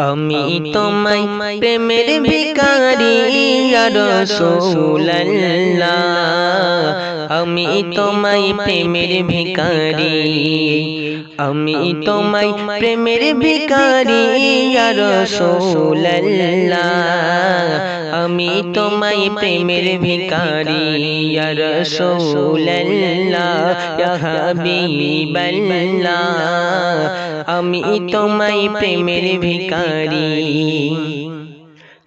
আমি তোমায় প্রেমের ভিকারি রসুল্লাহ আমি তোমায় প্রেমের ভিকারি আমি তোমায় প্রেমের ভিকারি রসুল্লাহ আমি তোমায় প্রেমের ভিকারি রসুল্লাহ হাবিবাল্লাহ। আমি তোমায় প্রেমের ভিকারি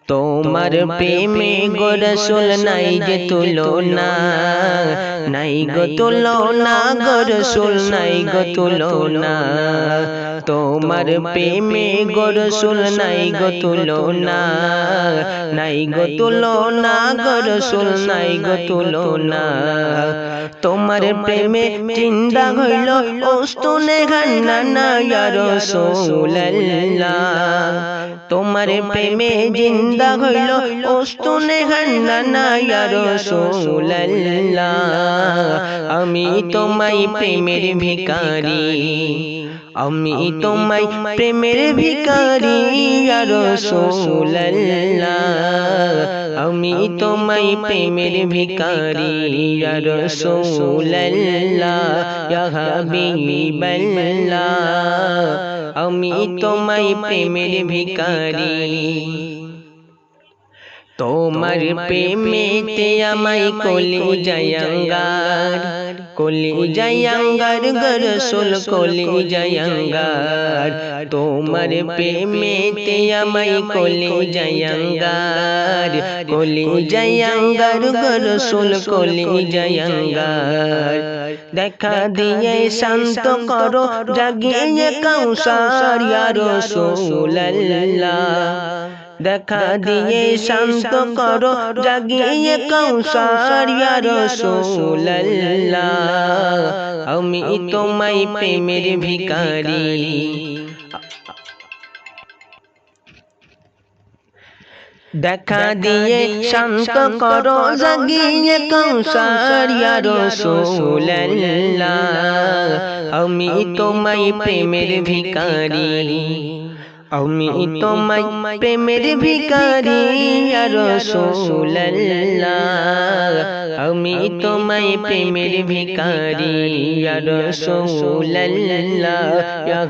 তোমার প্রেমে গো রসুল নাই যে তুলনা নাই গো তুলনা গো রসুল নাই গো তুলনা তোমার প্রেমে গো রসুল নাই গো তুলনা নাই গো তুলনা গো রসুল নাই গো তুলনা তোমার প্রেমে চিন্তা হইল ওস্তুনে গান্না না রসুল্লাহ তোমার প্রেমে জিন্দা হইল ওস্তুনে আমি তোমায় প্রেমের ভিকারি আমি তোমায় প্রেমের ভিকারি রসুল্লাহ আমি তোমায় প্রেমের ভিকারি রসুল্লাহ হাবিবাল্লাহ আমি তোমায় প্রেমের ভিকারি তোমার প্রেমেতে আমায় কলি জয়ঙ্গার কলি জয়ঙ্গার গরসুল কলি জয়ঙ্গার তোমার প্রেমেতে আমায় কলি জয়ঙ্গার কলি জয়ঙ্গার গরসুল কলি জয়ঙ্গার দেখা দিয়ে শান্ত করো জাগিয়ে কৌশার রসুল্লাহ দেখা দিয়ে শান্ত করো জাগিয়ে কৌশার রসুল্লাহ আমি তোমায় প্রেমের ভিকারি দেখা দিয়ে শান্ত করো জাগিয়ে কৌশার রসুল্লাহ আমি তোমায় প্রেমের ভিকারি আমি তোমায় প্রেমের ভিকারি রসুল্লাহ আমি তোমায় প্রেমের ভিকারি রসুল্লাহ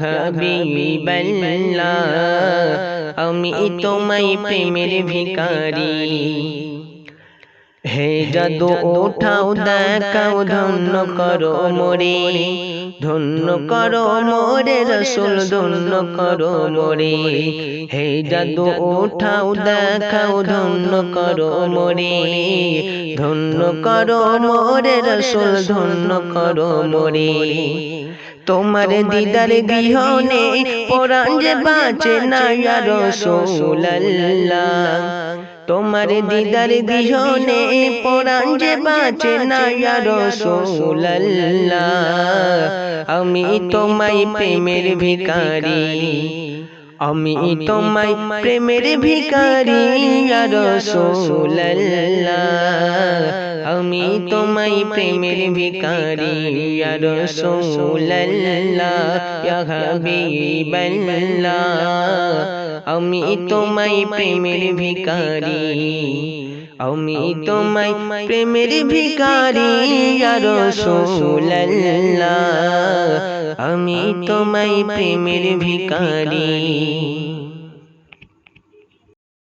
হাবিবাল্লাহ। আমি তোমায় প্রেমের ভিকারি হে জাদু ওঠাও দেখাও ধন্য করো মোরে। ধন্য করো মোরে রসুল ধন্য করো মোরে। হে জাদু ওঠাও দেখাও ধন্য করো মোরে। ধন্য করো মোরে রসুল ধন্য করো মোরে। তোমার দিদার গৃহনে পরাণ যে বাঁচে না রসুল্লাহ। তোমার দিদার গৃহনে পরাণ যে বাঁচে না রসুল্লাহ। আমি তোমায় প্রেমের ভিকারি আমি তোমায় প্রেমের ভিকারি রসুল্লাহ আমি তোমায় প্রেমের ভিকারি রসুল্লাহ আমি তোমায় প্রেমের ভিকারি আমি তোমায় প্রেমের ভিকারি রসুল্লাহ আমি তোমায় প্রেমের ভিকারি